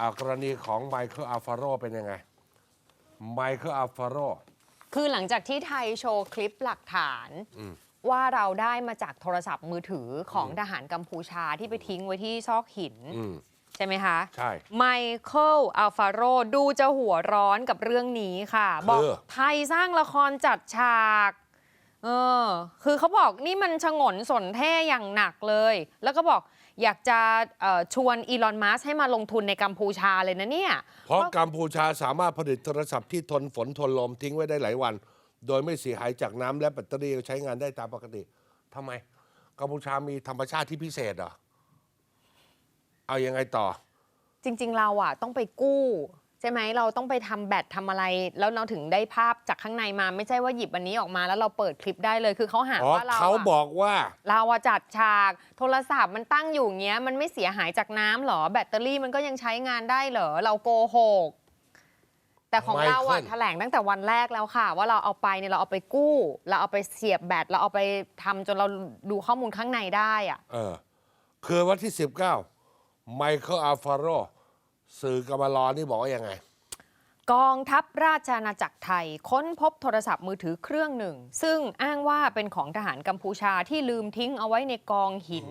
อ่ากรณีของไมเคิลอัลฟาโรเป็นยังไงไมเคิลอัลฟาโรคือหลังจากที่ไทยโชว์คลิปหลักฐานอืมว่าเราได้มาจากโทรศัพท์มือถือของทหารกัมพูชาที่ไปทิ้งไว้ที่ซอกหินอืมใช่ไหมคะ ใช่ไมเคิลอัลฟาโรดูจะหัวร้อนกับเรื่องนี้ค่ะ บอกคือไทยสร้างละครจัดฉากเออคือเขาบอกนี่มันชงนสนแท่อย่างหนักเลย แล้วก็บอก อยากจะเอ่อชวนอีลอนมัสให้มาลงทุนในกัมพูชาเลยนะเนี่ย เพราะกัมพูชาสามารถผลิตโทรศัพท์ที่ทนฝนทนลมทิ้งไว้ได้หลายวัน โดยไม่เสียหายจากน้ำและแบตเตอรี่ใช้งานได้ตามปกติทำไม กัมพูชามีธรรมชาติที่พิเศษเหรอ เอายังไงต่อ จริง ๆ เราอะต้องไปกู้ ใช่ไหมเราต้องไปทำแบตทำอะไร แล้วเราถึงได้ภาพจากข้างในมาไม่ใช่ว่าหยิบอันนี้ออกมาแล้วเราเปิดคลิปได้เลยคือเขาหาอ๋อว่าเราเขาอะบอกว่า เราอะจัดฉากโทรศัพท์มันตั้งอยู่อย่างเงี้ย มันไม่เสียหายจากน้ำเหรอ แบตเตอรี่มันก็ยังใช้งานได้เหรอ เราโกหกแต่ของเราอะ Michael แถลงตั้งแต่วันแรกแล้วค่ะ ว่าเราเอาไปเนี่ยเราเอาไปกู้ เราเอาไปเสียบแบตเราเอาไปทำจนเราดูข้อมูลข้างในได้อะเออ คือวันที่ 19ไมเคิลอัลฟาโร สื่อกำมารอนี่บอกว่ายังไง กองทัพราชอาณาจักรไทย ค้นพบโทรศัพท์มือถือเครื่องหนึ่ง ซึ่งอ้างว่าเป็นของทหารกัมพูชาที่ลืมทิ้งเอาไว้ในกองหิน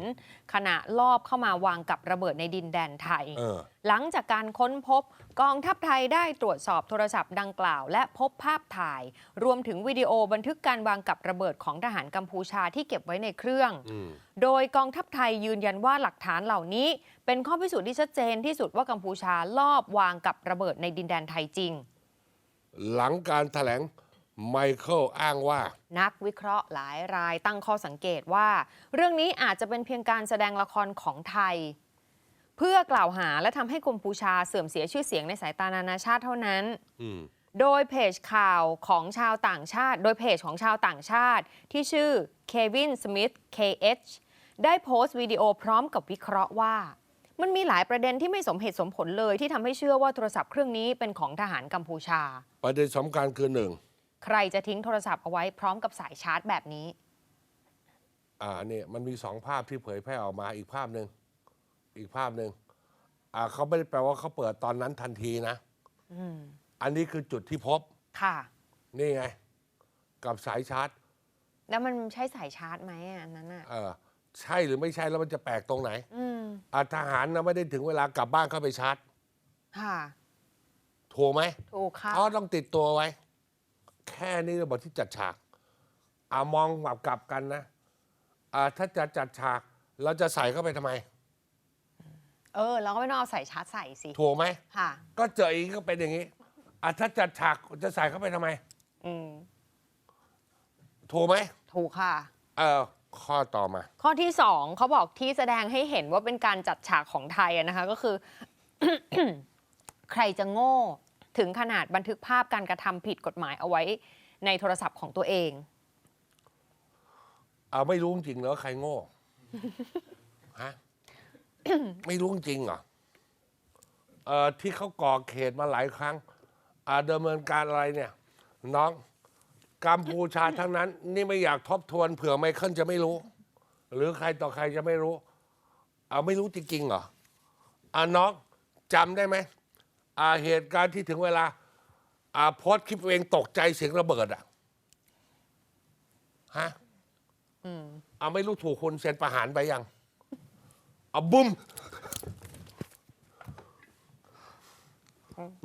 ขณะลอบเข้ามาวางกับระเบิดในดินแดนไทยเออหลังจากการค้นพบกองทัพไทยได้ตรวจสอบโทรศัพท์ดังกล่าว และพบภาพถ่าย รวมถึงวิดีโอบันทึกการวางกับระเบิดของทหารกัมพูชาที่เก็บไว้ในเครื่องอืมโดยกองทัพไทยยืนยันว่าหลักฐานเหล่านี้ เป็นข้อพิสูจน์ที่ชัดเจนที่สุดว่ากัมพูชาลอบวางกับระเบิดในดินแดนไทยจริง หลังการแถลง ไมเคิลอ้างว่า นักวิเคราะห์หลายรายตั้งข้อสังเกตว่า เรื่องนี้อาจจะเป็นเพียงการแสดงละครของไทย เพื่อกล่าวหาและทำให้กัมพูชาเสื่อมเสียชื่อเสียงในสายตานานาชาติเท่านั้นอืมโดยเพจข่าวของชาวต่างชาติ โดยเพจของชาวต่างชาติ ที่ชื่อเควินสมิธ KH ได้โพสต์วิดีโอพร้อมกับวิเคราะห์ว่า มันมีหลายประเด็นที่ไม่สมเหตุสมผลเลยที่ทำให้เชื่อว่าโทรศัพท์เครื่องนี้เป็นของทหารกัมพูชา ประเด็นสำคัญคือหนึ่ง ใครจะทิ้งโทรศัพท์เอาไว้พร้อมกับสายชาร์จแบบนี้ อ่าเนี่ยมันมีสองภาพที่เผยแพร่ออกมาอีกภาพหนึ่งอีกภาพหนึ่งอ่าเขาไม่ได้แปลว่าเขาเปิดตอนนั้นทันทีนะอืมอันนี้คือจุดที่พบ ค่ะ นี่ไง กับสายชาร์จ แล้วมันใช่สายชาร์จไหมอะอันนั้นอะ เออใช่หรือไม่ใช่แล้วมันจะแปลกตรงไหนอืมอ่าทหารนะไม่ได้ถึงเวลากลับบ้านเข้าไปชาร์จค่ะ ถูกไหมถูกค่ะ เขาต้องติดตัวไว้ แค่นี้เราบอกที่จัดฉากอ่ามองแบบกลับกันนะอ่าถ้าจะจัดฉากเราจะใส่เข้าไปทำไม เออ เราก็ไม่ต้องเอาสายชาร์จใส่สิ ถูกไหม ค่ะ ก็เจออีกก็เป็นอย่างนี้อะถ้าจัดฉากจะใส่เข้าไปทำไม อืม ถูกไหมถูกค่ะ เออข้อต่อมา ข้อที่สองเขาบอกที่แสดงให้เห็นว่าเป็นการจัดฉากของไทยอะนะคะ ก็คือ ใครจะโง่ ถึงขนาดบันทึกภาพการกระทำผิดกฎหมายเอาไว้ในโทรศัพท์ของตัวเอง เอาไม่รู้จริงเหรอใครโง่ฮะ ไม่รู้จริงเหรอเอ่อที่เขาก่อเขตมาหลายครั้งอ่าดำเนินการอะไรเนี่ย น้องกัมพูชาทั้งนั้น นี่ไม่อยากทบทวนเผื่อไมเคิลจะไม่รู้ หรือใครต่อใครจะไม่รู้ เอาไม่รู้จริงๆเหรออ่าน้องจำได้ไหม อ่าเหตุการณ์ที่ถึงเวลาอ่าโพสต์คลิปตัวเองตกใจเสียงระเบิดอะฮะอืมเอาไม่รู้ถูกคนเซ็นประหารไปยังเอาบุ้ม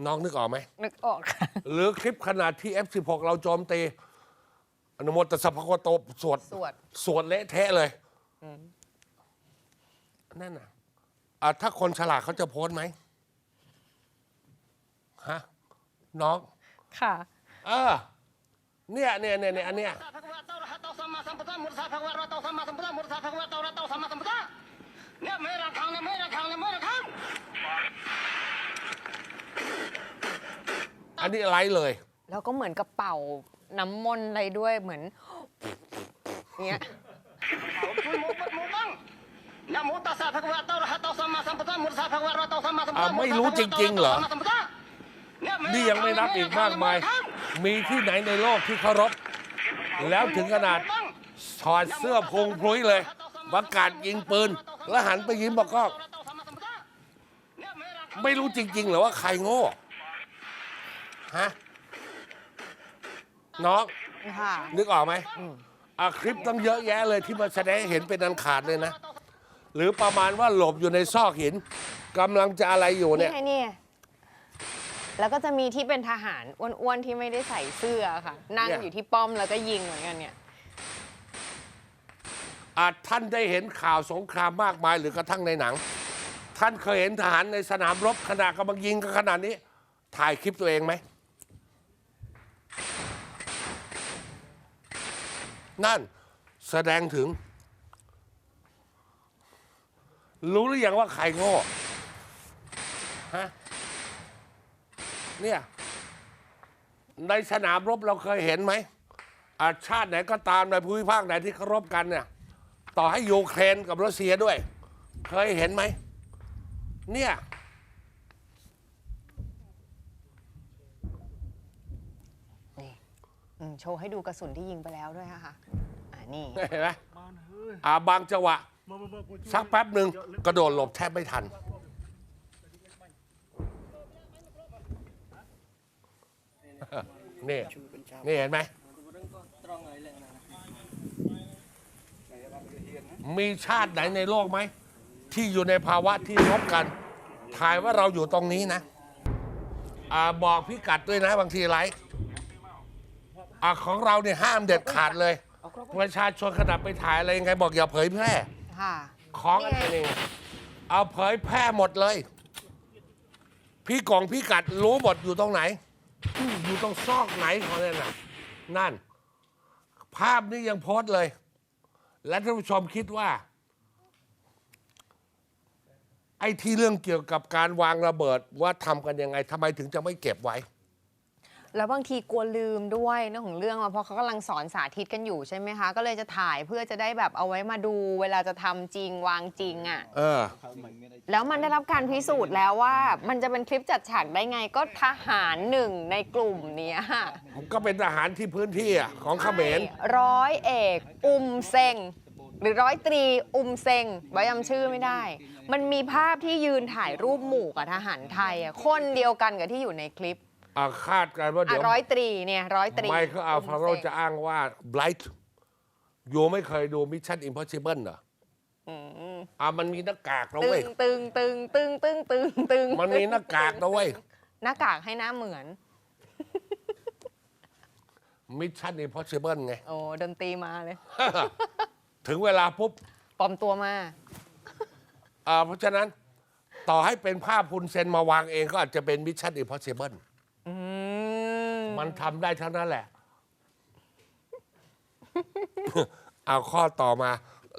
น้องนึกออกไหม นึกออกค่ะ หรือคลิปขนาดที่ F16 เราโจมตีอนุโมตสภะคะวะโตสวดสวด สวดเละเทะเลยนั่นน่ะอะถ้าคนฉลาดเขาจะโพสต์ไหม ฮะน้องค่ะเออเนี่ยเนี่ยเนี่ยเนี่ยอันเนี้ยภะคะวะโตอะระหะโตสัมมาสัมพุทธะมุสาภะคะวะโตอะระหะโตสัมมาสัมพุทธะมุสาภะคะวะโตอะระหะโตสัมมาสัมพุทธะเนี่ยไม่ระคังเนี่ยไม่ระคังเนี่ยไม่ระคังอันนี้ไลฟ์เลย แล้วก็เหมือนกับเป่าน้ำมนต์อะไรด้วยเหมือนเนี้ยเอาช่วยหมูปัดหมูบ้างนะโมตัสสะภะคะวะโตอะระหะโตสัมมาสัมพุทธะมุสาภะคะวะโตอะระหะโตสัมมาสัมพุทธะอะไม่รู้จริงๆเหรอ นี่ยังไม่นับอีกมากมาย มีที่ไหนในโลกที่เคารพแล้วถึงขนาดถอดเสื้อพุงพลุยเลยประกาศยิงปืน แล้วหันไปยิ้มบอกก็เนี่ยไม่ระไม่รู้จริงๆเหรอว่าใครโง่ฮะน้องค่ะนึกออกไหมอะคลิปต้องเยอะแยะเลยที่มาแสดงให้เห็นเป็นอันขาดเลยนะ หรือประมาณว่าหลบอยู่ในซอกหินกำลังจะอะไรอยู่เนี่นี่ยไงเนี่ย แล้วก็จะมีที่เป็นทหารอ้วนๆที่ไม่ได้ใส่เสื้อค่ะ นั่งเนี่ย อยู่ที่ป้อมแล้วก็ยิงเหมือนกันเนี่ย อาจท่านได้เห็นข่าวสงครามมากมายหรือกระทั่งในหนัง ท่านเคยเห็นทหารในสนามรบขณะกำลังยิงกันขนาดนี้ ถ่ายคลิปตัวเองไหม นั่นแสดงถึง รู้หรือยังว่าใครโง่ฮะ เนี่ยในสนามรบเราเคยเห็นไหมอาชาติไหนก็ตามในภูมิภาคไหนที่เขารบกันเนี่ย ต่อให้ยูเครนกับรัสเซียด้วย เคยเห็นไหม เนี่ยอืมโชว์ให้ดูกระสุนที่ยิงไปแล้วด้วยค่ะอ่านี่เห็นไหมอ่าบางจังหวะ สักแป๊บหนึ่งกระโดดหลบแทบไม่ทัน นี่นี่เห็นไหมมีชาติไหนในโลกไหม ที่อยู่ในภาวะที่รบกัน ถ่ายว่าเราอยู่ตรงนี้นะอาบอกพิกัดด้วยนะบางทีไลฟ์อ่าของเราเนี่ยห้ามเด็ดขาดเลยประชาชนขนาดไปถ่ายอะไรยังไงบอกอย่าเผยแพร่ค่ะของอันนี้เอาเผยแพร่หมดเลย พี่กล่องพี่กัดรู้หมดอยู่ตรงไหน อยู่ตรงซอกไหนของนั่นน่ะนั่น ภาพนี้ยังโพสต์เลย และท่านผู้ชมคิดว่า ไอ้ที่เรื่องเกี่ยวกับการวางระเบิดว่าทำกันยังไงทำไมถึงจะไม่เก็บไว้ แล้วบางทีกลัวลืมด้วยเรื่องของเรื่องอะเพราะเขากำลังสอนสาธิตกันอยู่ใช่ไหมคะ ก็เลยจะถ่ายเพื่อจะได้แบบเอาไว้มาดู เวลาจะทำจริงวางจริงอะ เออ แล้วมันได้รับการพิสูจน์แล้วว่า มันจะเป็นคลิปจัดฉากได้ไงก็ทหารหนึ่งในกลุ่มเนี้ยก็เป็นทหารที่พื้นที่อะของเขมร ร้อยเอก อุมเซงหรือร้อยตรีอุมเซงไว้จำชื่อไม่ได้ มันมีภาพที่ยืนถ่ายรูปหมู่กับทหารไทยอะคนเดียวกันกับที่อยู่ในคลิป อาคาดกันว่าอะเดี๋ยวร้อยตรีเนี่ยร้อยตรีไมเคิลอัลฟาโรมเซงจะอ้างว่าไบรท์โยไม่เคยดูมิชชั่นอิมพอสิเบิลเหรออ่ามันมีหน้ากากนะตึเว้ยงตึงตึงตึงตึงตึงตึงมันมีหน้ากากนะเว้ยหน้ากากให้หน้าเหมือนมิชชั่นอิมพอสิเบิลไง โอ้ดนตรีมาเลย ถึงเวลาปุ๊บปลอมตัวมาอ่าเพราะฉะนั้น ต่อให้เป็นภาพคุณเซนมาวางเองก็อาจจะเป็นมิชชั่นอิมพอสิเบิล อืมมันทำได้เท่านั้นแหละ เอาข้อต่อมา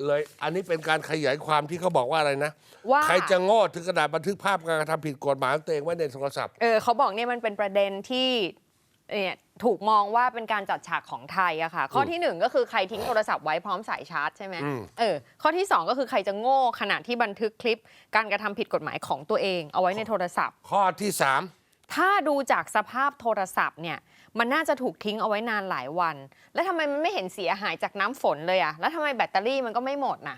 เลย อันนี้เป็นการขยายความที่เขาบอกว่าอะไรนะ ว่า ใครจะโง่ถึงขนาดบันทึกภาพการกระทำผิดกฎหมายของตัวเองไว้ในโทรศัพท์ เออเขาบอกเนี่ยมันเป็นประเด็นที่เนี่ยถูกมองว่าเป็นการจัดฉากของไทยอะค่ะ ข้อที่หนึ่งก็คือใครทิ้งโทรศัพท์ไว้พร้อมสายชาร์จใช่ไหมอืม เออข้อที่สองก็คือใครจะโง่ขณะที่บันทึกคลิป การกระทำผิดกฎหมายของตัวเอง เอาไว้ในโทรศัพท์ ข้อที่สาม ถ้าดูจากสภาพโทรศัพท์เนี่ยมันน่าจะถูกทิ้งเอาไว้นานหลายวัน แล้วทำไมมันไม่เห็นเสียหายจากน้ำฝนเลยอะแล้วทำไมแบตเตอรี่มันก็ไม่หมดน่ะ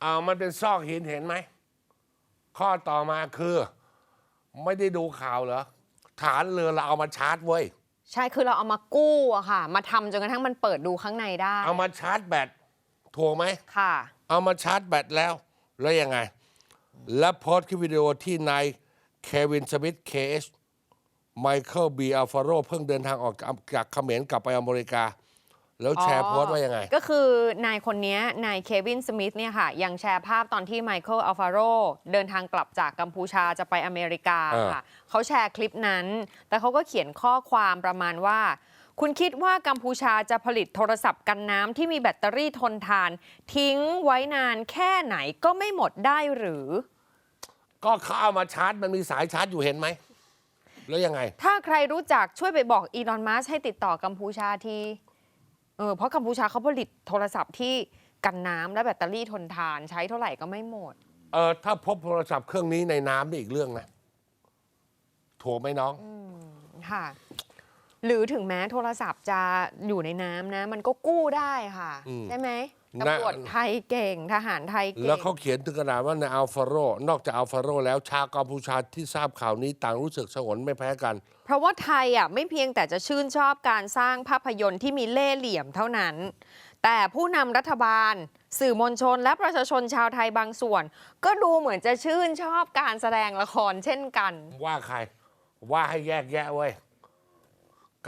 เอามันเป็นซอกหินเห็นไหม ข้อต่อมาคือ ไม่ได้ดูข่าวเหรอฐานเรือเราเอามาชาร์จเว้ย ใช่คือเราเอามากู้อะค่ะ มาทำจนกระทั่งมันเปิดดูข้างในได้เอามาชาร์จแบตถูกไหม ค่ะ เอามาชาร์จแบตแล้ว แล้วยังไง และโพสต์คลิปวิดีโอที่นายเควินสมิธเคส ไมเคิลบีอัลฟาโรเพิ่งเดินทางออกจากเขมรกลับไปอเมริกา แล้วแชร์โพสต์ว่ายังไง ก็คือนายคนนี้นายเควินสมิธเนี่ยค่ะ ยังแชร์ภาพตอนที่ไมเคิลอัลฟาโรเดินทางกลับจากกัมพูชาจะไปอเมริกาเออค่ะเขาแชร์คลิปนั้น แต่เขาก็เขียนข้อความประมาณว่าคุณคิดว่ากัมพูชาจะผลิตโทรศัพท์กันน้ำที่มีแบตเตอรี่ทนทาน ทิ้งไว้นานแค่ไหนก็ไม่หมดได้หรือ ก็เขาเอามาชาร์จมันมีสายชาร์จอยู่เห็นไหม แล้วยังไง ถ้าใครรู้จักช่วยไปบอกอีลอนมัสให้ติดต่อกัมพูชาทีเออเพราะกัมพูชาเขาผลิตโทรศัพท์ที่กันน้ำและแบตเตอรี่ทนทานใช้เท่าไหร่ก็ไม่หมด เออถ้าพบโทรศัพท์เครื่องนี้ในน้ำนี่อีกเรื่องนะถูกไหมน้อง ค่ะ หรือถึงแม้โทรศัพท์จะอยู่ในน้ำนะ มันก็กู้ได้ค่ะ อืม ใช่ไหมนะตำรวจไทยเก่งทหารไทยเก่งแล้วเขาเขียนถึงขนาดว่าในอัลฟาโร นอกจากอัลฟาโร แล้วชาวกัมพูชาที่ทราบข่าวนี้ต่างรู้สึกสงนไม่แพ้กัน เพราะว่าไทยอะไม่เพียงแต่จะชื่นชอบการสร้างภาพยนตร์ที่มีเล่ห์เหลี่ยมเท่านั้น แต่ผู้นำรัฐบาล สื่อมวลชนและประชาชนชาวไทยบางส่วน ก็ดูเหมือนจะชื่นชอบการแสดงละครเช่นกัน ว่าใคร ว่าให้แยกแยะเว้ย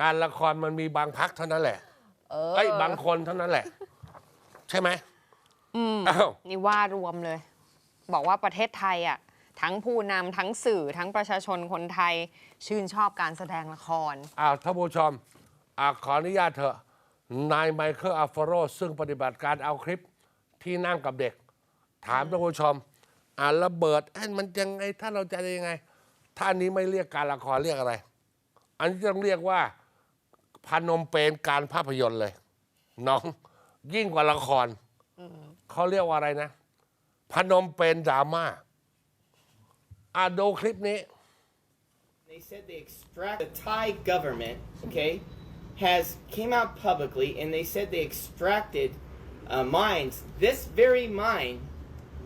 การละครมันมีบางพักเท่านั้นแหละเออไอ้ยบางคนเท่านั้นแหละ ใช่ไหมอืม อ้าว นี่ว่ารวมเลย บอกว่าประเทศไทยอะทั้งผู้นำทั้งสื่อทั้งประชาชนคนไทย ชื่นชอบการแสดงละครอ้าวท่านผู้ชมอาขออนุญาตเถอะ นายไมเคิลอัลฟาโรซึ่งปฏิบัติการเอาคลิปที่นั่งกับเด็ก ถามท่านผู้ชม อ่าระเบิดเอ้ยมันยังไง ถ้าเราจะยังไง ถ้าอันนี้ไม่เรียกการละครเรียกอะไร อันนี้ต้องเรียกว่า พนมเปญการภาพยนตร์เลย น้อง ยิ่งกว่าละคร เขาเรียกว่าอะไรนะ พนมเปญดราม่าอ่ะดูคลิปนี้ They said they extract the Thai government, okay, has came out publicly and they said they extracted uh, mines, this very mine,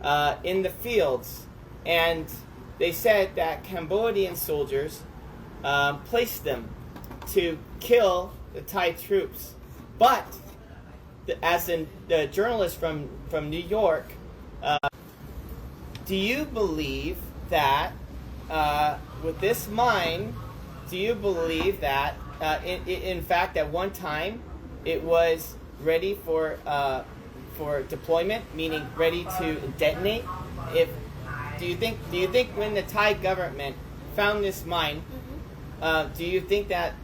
uh, in the fields, and they said that Cambodian soldiers um, placed them to kill the Thai troops, but the, as in the journalist from from New York do you believe that uh, with this mine, do you believe that uh, in, in in fact at one time it was ready for uh, for deployment, meaning ready to detonate? If do you think do you think when the Thai government found this mine, uh, do you think that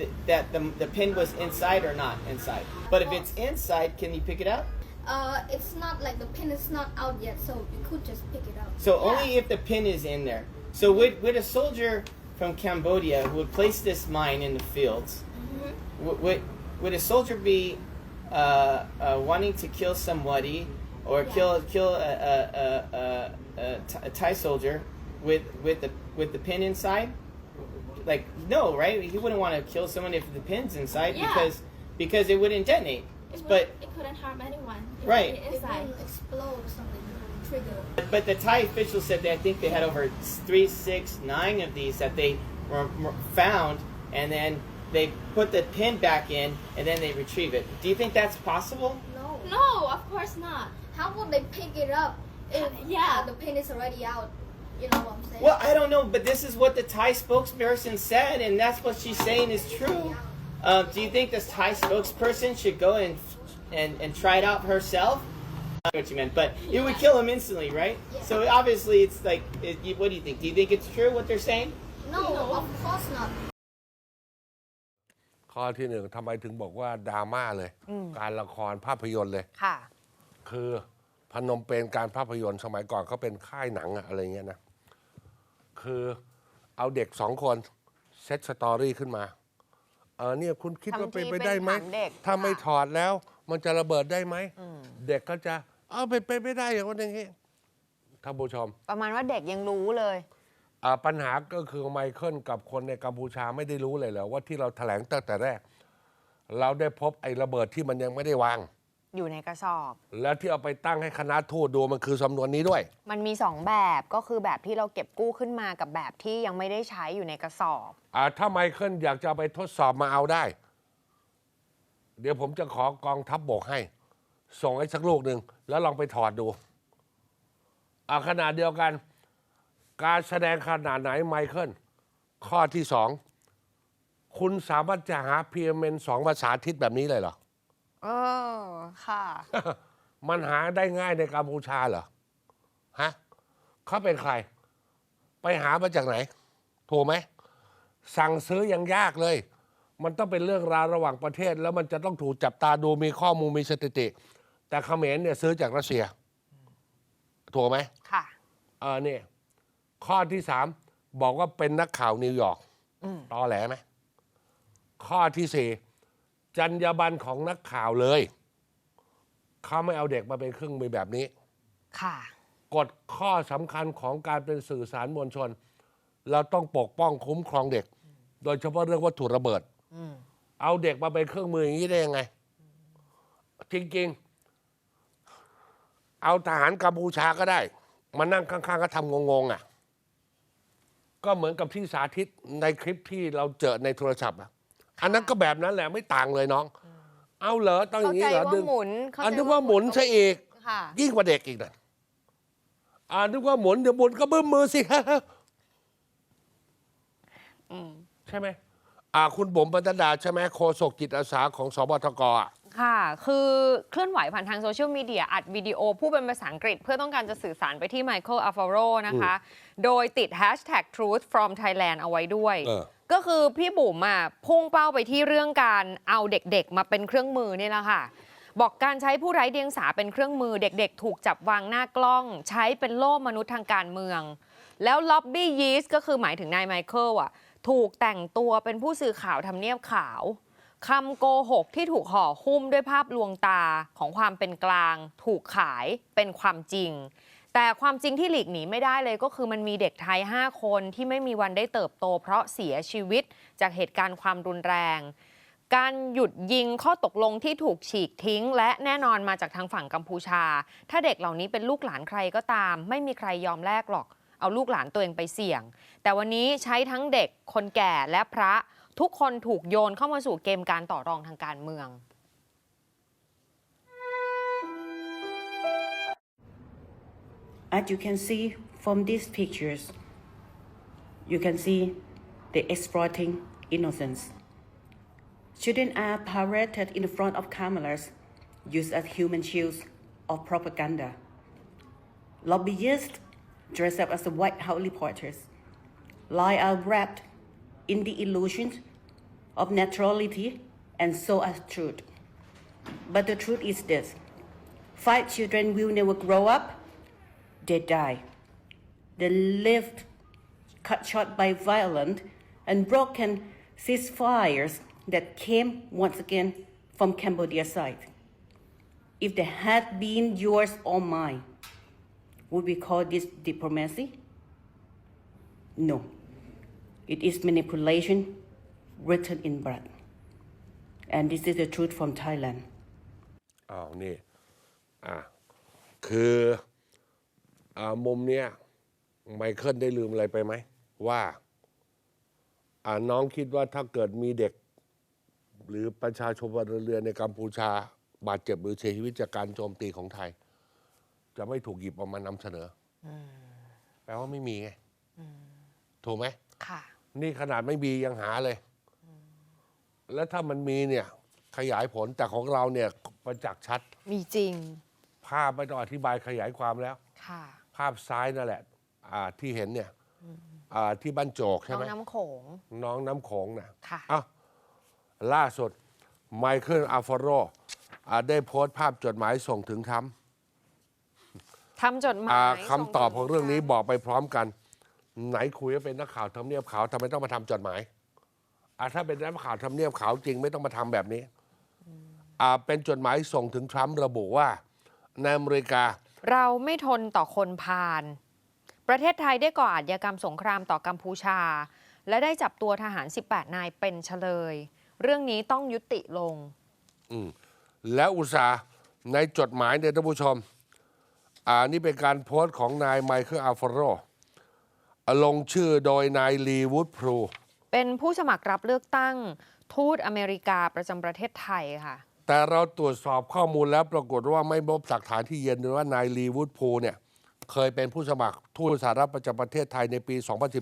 th- that the, the pin was inside or not inside? But if it's inside, can you pick it up? Uh, it's not like the pin is not out yet, so you could just pick it up. So Yeah. only if the pin is in there. So would, would a soldier from Cambodia who would place this mine in the fields, Mm-hmm. would, would, would a soldier be uh, uh, wanting to kill somebody or Yeah. kill kill a, a, a, a, a Thai soldier with with the with the pin inside? Like no, right? He wouldn't want to kill someone if the pin's inside Yeah. because because it wouldn't detonate. It, But would, it couldn't harm anyone. if Right. It, Inside. wouldn't explode or something. Trigger. But the Thai officials said that I think they had over three, six, nine of these that they were, were found, and then they put the pin back in, and then they retrieve it. Do you think that's possible? No. No, of course not. How would they pick it up if Yeah. uh, the pin is already out? You know what I'm saying? Well, I don't know, but this is what the Thai spokesperson said, and that's what she's saying is true. Um, do you think this Thai spokesperson should go and and, and try it out herself? I know what you meant, but it would kill him instantly, right? Yeah. So obviously, it's like, it, you, what do you think? Do you think it's true what they're saying? No, of course not. ข้อที่หนึ่งทำไมถึงบอกว่าดราม่าเลย การละครภาพยนตร์เลย ค่ะ คือพนมเปญการภาพยนตร์สมัยก่อนเขาเป็นค่ายหนังอะอะไรเงี้ยนะ คือเอาเด็กสองคนเซตสตอรี่ขึ้นมาเออเนี่ยคุณคิดว่าทำทีเป็นไปได้ไหมเป็นหนังเด็กถ้าไม่ค่ะ ถอดแล้วมันจะระเบิดได้ไหม เด็กก็จะ เอาไปนไปไม่ได้อย่างนั้นอย่างนี้ท่านผู้ชมประมาณว่าเด็กยังรู้เลย อ่าปัญหาก็คือไมเคิลกับคนในกัมพูชาไม่ได้รู้เลยเหรอว่าที่เราแถลงตั้งแต่แรก เราได้พบไอ้ระเบิดที่มันยังไม่ได้วาง อยู่ในกระสอบ แล้วที่เอาไปตั้งให้คณะทูตดูมันคือสำนวนนี้ด้วย มันมีสองแบบก็คือแบบที่เราเก็บกู้ขึ้นมากับแบบที่ยังไม่ได้ใช้อยู่ในกระสอบ อ่าถ้าไมเคิลอยากจะเอาไปทดสอบมาเอาได้ เดี๋ยวผมจะขอกองทัพบบกให้ ส่งให้สักลูกหนึ่งแล้วลองไปถอดดูอาขนาดเดียวกัน การแสดงขนาดไหนไมเคิลข้อที่สองคุณสามารถจะหาพีเอ็มเนสองภาษาทิศแบบนี้เลยเหรอ เออค่ะ มันหาได้ง่ายในกัมพูชาเหรอฮะเขาเป็นใคร ไปหามาจากไหน ถูกไหม สั่งซื้อยังยากเลย มันต้องเป็นเรื่องราวระหว่างประเทศ แล้วมันจะต้องถูกจับตาดูมีข้อมูลมีสถิติ แต่เขมรเนี่ยซื้อจากรัสเซีย ถูกไหมค่ะ เออเนี่ยข้อที่สามบอกว่าเป็นนักข่าวนิวยอร์กตอแหลไหมข้อที่สี่ จรรยาบรรณของนักข่าวเลยเขาไม่เอาเด็กมาเป็นเครื่องมือแบบนี้ ค่ะ กฎข้อสำคัญของการเป็นสื่อสารมวลชน เราต้องปกป้องคุ้มครองเด็ก โดยเฉพาะเรื่องวัตถุระเบิดเอาเด็กมาเป็นเครื่องมืออย่างนี้ได้ยังไง จริงๆ เอาทหารกัมพูชาก็ได้ มานั่งข้างๆ ก็ทำงงๆอะ ก็เหมือนกับที่สาธิตในคลิปที่เราเจอในโทรศัพท์อะ อันนั้นก็แบบนั้นแหละไม่ต่างเลยน้อง เอาเหรอต้องอเข้าย่างใจนี้เหรอว่าดึงหมุนเข้าอันใจนึกว่าหมุนซะอีกค่ะยิ่งกว่าเด็กอีกนะอ่านึกว่าหมุนเดี๋ยวหมุนก็บึ้มมือสิใช่ไหมอ่าคุณบุ๋มปัตดาใช่ไหมโฆษกจิตอาสาของสบทกอะค่ะ คือเคลื่อนไหวผ่านทางโซเชียลมีเดียอัดวิดีโอผู้เป็นภาษาอังกฤษ เพื่อต้องการจะสื่อสารไปที่ไมเคิลอัลฟาโรนะคะ โดยติด hashtag truth from Thailand เอาไว้ด้วยเออ ก็คือพี่บุ๋มอะพุ่งเป้าไปที่เรื่องการเอาเด็กๆ มาเป็นเครื่องมือนี่แหละค่ะบอกการใช้ผู้ไร้เดียงสาเป็นเครื่องมือเด็กๆ ถูกจับวางหน้ากล้อง ใช้เป็นโล่มนุษย์ทางการเมือง แล้วล็อบบี้ยีสก็คือหมายถึงนายไมเคิลอะถูกแต่งตัวเป็นผู้สื่อข่าวทำเนียบขาวคำโกหกที่ถูกห่อหุ้มด้วยภาพลวงตาของความเป็นกลาง ถูกขายเป็นความจริง แต่ความจริงที่หลีกหนีไม่ได้เลยก็คือมันมีเด็กไทย 5 คนที่ไม่มีวันได้เติบโต เพราะเสียชีวิตจากเหตุการณ์ความรุนแรง การหยุดยิงข้อตกลงที่ถูกฉีกทิ้ง และแน่นอนมาจากทางฝั่งกัมพูชา ถ้าเด็กเหล่านี้เป็นลูกหลานใครก็ตาม ไม่มีใครยอมแลกหรอก เอาลูกหลานตัวเองไปเสี่ยง แต่วันนี้ใช้ทั้งเด็กคนแก่และพระทุกคนถูกโยนเข้ามาสู่เกมการต่อรองทางการเมือง As you can see from these pictures, you can see the exploiting innocence. Children are paraded in front of cameras used as human shields of propaganda. Lobbyists dressed up as the White House reporters lie are wrapped in the illusion of naturality and so as truth. But the truth is this five children will never grow up they die. They lived cut short by violent and broken ceasefires that came once again from Cambodia side. If they had been yours or mine, would we call this diplomacy? No. It is manipulation written in blood. And this is the truth from Thailand. อ้าวนี่ อ่า คืออ่า มุมเนี้ยไมเคิลได้ลืมอะไรไปไหมว่าอ่าน้องคิดว่าถ้าเกิดมีเด็ก หรือประชาชนบนเรือในกัมพูชา บาดเจ็บหรือเสียชีวิตจากการโจมตีของไทย จะไม่ถูกหยิบเออกมานำเสนออแปลว่าไม่มีไงถูกไหมค่ะนี่ขนาดไม่มียังหาเลย แล้วถ้ามันมีเนี่ย ขยายผลแต่ของเราเนี่ยประจักษ์ชัด มีจริง ภาพไม่ต้องอธิบายขยายความแล้ว ค่ะภาพซ้ายนั่นแหละอ่าที่เห็นเนี่ยอ่าที่บ้านโจกใช่น้องไหมน้ำโขง น้องน้ำโขงนะค่ะอ้าวล่าสุดไมเคิลอาฟโรอ่าได้โพสต์ภาพจดหมายส่งถึงทรัมป์ทำจดหมาอ่ายคำตอบของเรื่องนี้บอกไปพร้อมกัน ไหนคุยว่าเป็นนักข่าวทำเนียบขาวทำไมต้องมาทำจดหมายอ่าถ้าเป็นนักข่าวทำเนียบขาวจริงไม่ต้องมาทำแบบนี้อ่าเป็นจดหมายส่งถึงทรัมป์ระบุว่าในอเมริกา เราไม่ทนต่อคนพาลประเทศไทยได้ก่ออาชญากรรมสงครามต่อกัมพูชา และได้จับตัวทหาร 18 นายเป็นเฉลย เรื่องนี้ต้องยุติลงแล้วอุตสาห์ในจดหมายเนี่ยท่านผู้ชม อ่านี่เป็นการโพสต์ของนายไมเคิลอัลฟาโรลงชื่อโดยนายลีวูดพรูเป็นผู้สมัครรับเลือกตั้งทูตอเมริกาประจำประเทศไทยค่ะ แต่เราตรวจสอบข้อมูลแล้วปรากฏว่าไม่พบหลักฐานที่ยืนยันว่านายลีวูดพรูเนี่ย เคยเป็นผู้สมัครทูตสหรัฐประจำประเทศไทยในปี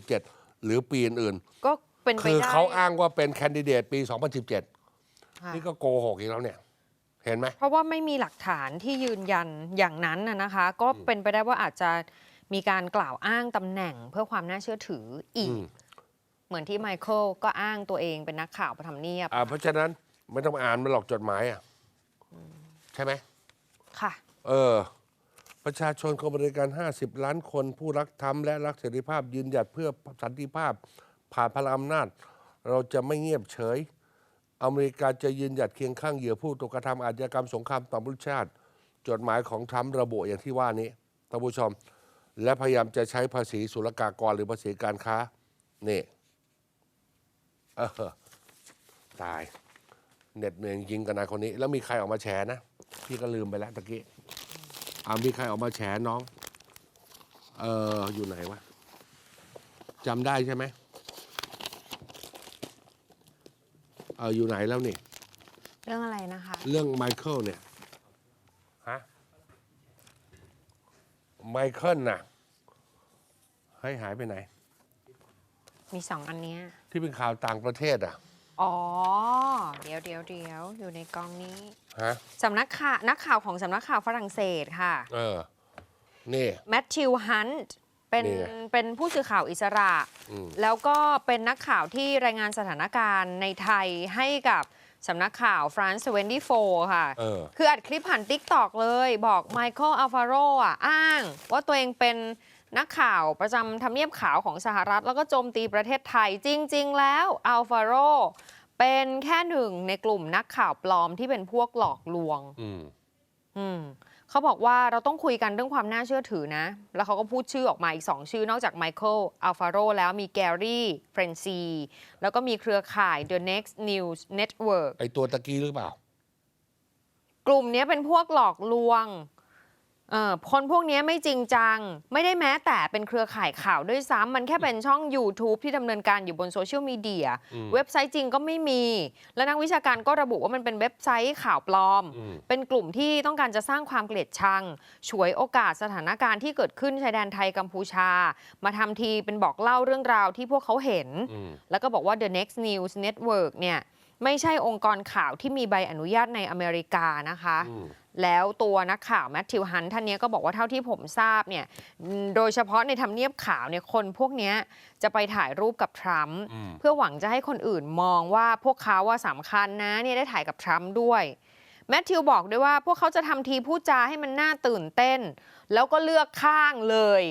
2017 หรือปีอื่นก็เป็นๆไปคือได้เขาอ้างว่าเป็นแคนดิเดตปี 2017ค่ะนี่ก็โกหกอีกแล้วเนี่ย เห็นไหม เพราะว่าไม่มีหลักฐานที่ยืนยันอย่างนั้นน่ะนะคะ ก็เป็นไปได้ว่าอาจจะมีการกล่าวอ้างตำแหน่งเพื่อความน่าเชื่อถืออีกอืมเหมือนที่ไมเคิลก็อ้างตัวเองเป็นนักข่าวประทำเนียบอ่าเพราะฉะนั้น ไม่ต้องอ่านมันหรอกจดหมายอะใช่ไหมค่ะ เออ ประชาชนคนบริการ 50 ล้านคนผู้รักธรรมและรักเสรีภาพยืนหยัดเพื่อสันติภาพ ผ่านพลังอำนาจ เราจะไม่เงียบเฉย อเมริกาจะยืนหยัดเคียงข้างเหยื่อผู้ถูกกระทำอาชญากรรมสงครามต่อมนุษยชาติ จดหมายของทรัมป์ระบุอย่างที่ว่านี้ท่านผู้ชม และพยายามจะใช้ภาษีศุลกากรหรือภาษีการค้านี่เออตาย เหน็ดเหนื่อยจริงๆกับนายคนนี้ แล้วมีใครออกมาแฉนะ พี่ก็ลืมไปแล้วตะกี้อ่ามีใครออกมาแฉน้อง เอออยู่ไหนวะจำได้ใช่ไหมเอออยู่ไหนแล้วนี่ เรื่องอะไรนะคะ เรื่องไมเคิลเนี่ยฮะไมเคิลน่ะให้ยหายไปไหน มีสองอันเนี้ยที่เป็นข่าวต่างประเทศอะ อ๋อ เดี๋ยวเดี๋ยวเดี๋ยวอยู่ในกองนี้ฮะสำนักข่าวนักข่าวของสำนักข่าวฝรั่งเศสค่ะ เออ นี่ แมทธิวฮันต์เป็นนี่ไงเป็นผู้สื่อข่าวอิสระ อืม แล้วก็เป็นนักข่าวที่รายงานสถานการณ์ในไทยให้กับสำนักข่าวฟรานซ์24 ค่ะ เออ คืออัดคลิปผ่าน t ิ k t o k เลย บอกไมเคิลอัลฟาโรอะ อ้างว่าตัวเองเป็น นักข่าวประจำทำเนียบขาวของสหรัฐ แล้วก็โจมตีประเทศไทยจริง ๆ แล้วอัลฟาโรเป็นแค่หนึ่งในกลุ่มนักข่าวปลอมที่เป็นพวกหลอกลวง อืมอืมเขาบอกว่าเราต้องคุยกันเรื่องความน่าเชื่อถือนะ แล้วเขาก็พูดชื่อออกมาอีก 2 ชื่อนอกจากไมเคิลอัลฟาโรแล้วมีแกรี่เฟรนซีแล้วก็มีเครือข่าย The Next News Network ไอตัวตะกี้หรือเปล่า กลุ่มเนี้ยเป็นพวกหลอกลวง เอ่อคนพวกเนี้ยไม่จริงจัง ไม่ได้แม้แต่เป็นเครือข่ายข่าวด้วยซ้ำมันแค่เป็นช่อง YouTube ที่ดำเนินการอยู่บนโซเชียลมีเดียอืมเว็บไซต์จริงก็ไม่มี และนักวิชาการก็ระบุว่ามันเป็นเว็บไซต์ข่าวปลอมอืมเป็นกลุ่มที่ต้องการจะสร้างความเกลียดชัง ฉวยโอกาสสถานการณ์ที่เกิดขึ้นชายแดนไทยกัมพูชา มาทำทีเป็นบอกเล่าเรื่องราวที่พวกเขาเห็นอืมแล้วก็บอกว่า The Next News Network เนี่ย ไม่ใช่องค์กรข่าวที่มีใบอนุญาตในอเมริกานะคะอืมแล้วตัวนักข่าวแมทธิวฮันท่านเนี้ยก็บอกว่าเท่าที่ผมทราบเนี่ยอืมโดยเฉพาะในทำเนียบขาวเนี่ยคนพวกเนี้ยจะไปถ่ายรูปกับทรัมป์อืมเพื่อหวังจะให้คนอื่นมองว่าพวกเขาว่าสำคัญนะเนี่ยได้ถ่ายกับทรัมป์ด้วยแมทธิวบอกด้วยว่าพวกเขาจะทำทีพูดจาให้มันน่าตื่นเต้น แล้วก็เลือกข้างเลย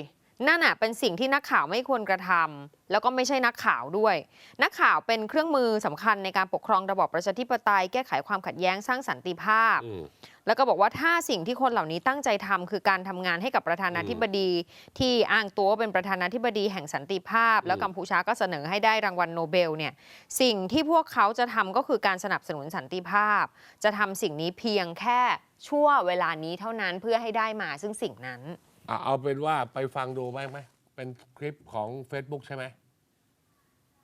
นั่นน่ะเป็นสิ่งที่นักข่าวไม่ควรกระทำแล้วก็ไม่ใช่นักข่าวด้วย นักข่าวเป็นเครื่องมือสำคัญในการปกครองระบอบประชาธิปไตยแก้ไขความขัดแย้งสร้างสันติภาพอืมแล้วก็บอกว่าถ้าสิ่งที่คนเหล่านี้ตั้งใจทำคือการทำงานให้กับประธานาธิบดี ที่อ้างตัวว่าเป็นประธานาธิบดีแห่งสันติภาพ แล้วกัมพูชาก็เสนอให้ได้รางวัลโนเบลเนี่ยสิ่งที่พวกเขาจะทำก็คือการสนับสนุนสันติภาพ จะทำสิ่งนี้เพียงแค่ชั่วเวลานี้เท่านั้นเพื่อให้ได้มาซึ่งสิ่งนั้น อะเอาเป็นว่าไปฟังดูไหมไหมเป็นคลิปของ Facebook ใช่ไหม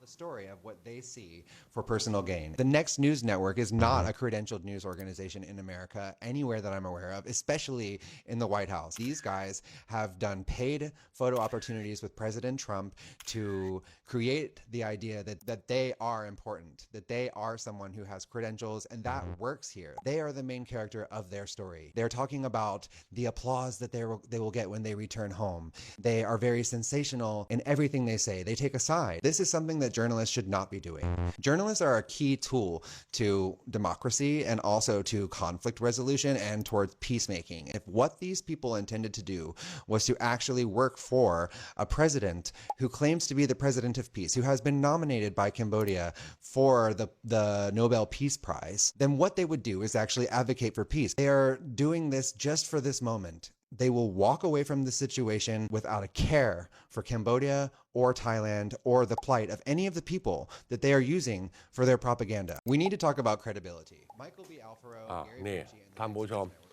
the story of what they see for personal gain. The Next News Network is not a credentialed news organization in America anywhere that I'm aware of, especially in the White House. These guys have done paid photo opportunities with President Trump to create the idea that, that they are important, that they are someone who has credentials, and that works here. They are the main character of their story. They're talking about the applause that they will, they will get when they return home. They are very sensational in everything they say. They take a side. This is something that journalists should not be doing. Journalists are a key tool to democracy and also to conflict resolution and towards peacemaking. If what these people intended to do was to actually work for a president who claims to be the president of peace, who has been nominated by Cambodia for the, the Nobel Peace Prize, then what they would do is actually advocate for peace. They are doing this just for this moment they will walk away from the situation without a care for Cambodia or Thailand or the plight of any of the people that they are using for their propaganda. We need to talk about credibility. Michael B. Alfaro, อะ Gary นี่ Ritchie, and the ท่านผู้ชม Next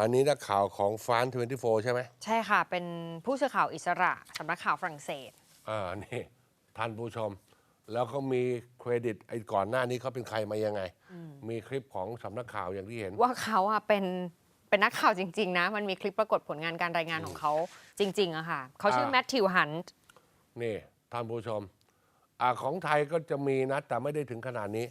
อันนี้นักข่าวของฟาน24 ใช่ไหมใช่ค่ะ เป็นผู้สื่อข่าวอิสระสำนักข่าวฝรั่งเศส อ่านี่ ท่านผู้ชม แล้วเขามีเครดิตไอ้ก่อนหน้านี้เขาเป็นใครมายังไง มีคลิปของสำนักข่าวอย่างที่เห็น ว่าเขาอะเป็น เป็นนักข่าวจริง ๆ นะ มันมีคลิปปรากฏผลงานการรายงานของเขาจริงๆอะค่ะเขาชื่ออ่าแมทธิวฮันต์นี่ท่านผู้ชมอ่าของไทยก็จะมีนะ แต่ไม่ได้ถึงขนาดนี้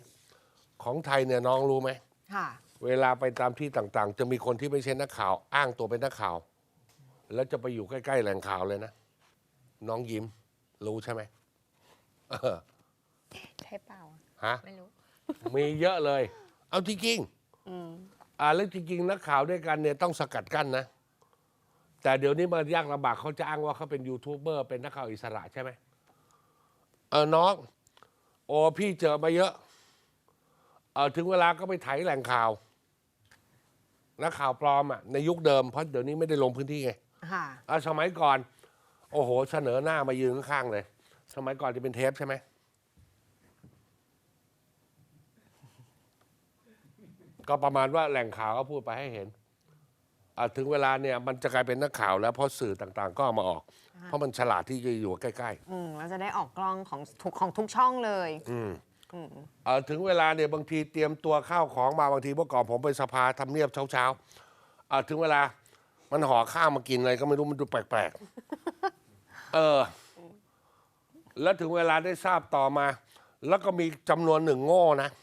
ของไทยเนี่ยน้องรู้ไหมค่ะ เวลาไปตามที่ต่างๆ จะมีคนที่ไม่ใช่นักข่าว อ้างตัวเป็นนักข่าว แล้วจะไปอยู่ใกล้ๆแหล่งข่าวเลยนะ น้องยิ้ม รู้ใช่ไหมเออใช่เปล่าฮะไม่รู้ มีเยอะเลย เอาจริงๆ อ่าแล้วจริงๆนักข่าวด้วยกันเนี่ยต้องสกัดกั้นนะ แต่เดี๋ยวนี้มันยากลำบากเขาจะอ้างว่าเขาเป็นยูทูบเบอร์เป็นนักข่าวอิสระใช่ไหมเออน้อง โอ้พี่เจอมาเยอะเออถึงเวลาก็ไปไถแหล่งข่าวนักข่าวปลอมอะในยุคเดิมเพราะเดี๋ยวนี้ไม่ได้ลงพื้นที่ไงค่ะอะสมัยก่อน โอ้โห เสนอหน้ามายืนข้างๆเลย สมัยก่อนจะเป็นเทปใช่ไหม ก็ประมาณว่าแหล่งข่าวก็พูดไปให้เห็นอะถึงเวลาเนี่ยมันจะกลายเป็นนักข่าวแล้วเพราะสื่อต่างๆ ก็เอามาออก เพราะมันฉลาดที่จะอยู่ใกล้อืมเราจะได้ออกกล้องของทุกของทุกช่องเลยๆ อืมเอ่อถึงเวลาเนี่ยบางทีเตรียมตัวข้าวของมาบางทีเมื่อก่อนผมไปสภาทำเนียบเช้าๆอะถึงเวลามันห่อข้าวมากินอะไรก็ไม่รู้มันดูแปลกๆ เออ แล้วถึงเวลาได้ทราบต่อมา แล้วก็มีจำนวนหนึ่งโง่นะไป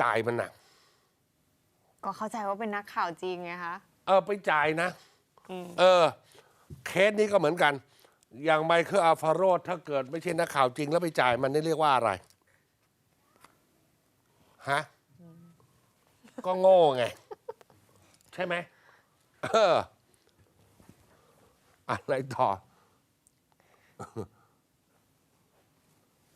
จ่ายมันนะก็เข้าใจว่าเป็นนักข่าวจริงไงคะเออไปจ่ายนะเออ เคสนี้ก็เหมือนกัน อย่างไมเคิลอัลฟาโรดถ้าเกิดไม่ใช่นักข่าวจริงแล้วไปจ่ายมันนี่เรียกว่าอะไรฮะก็โง่ไง ใช่ไหมเอออะไรต่อ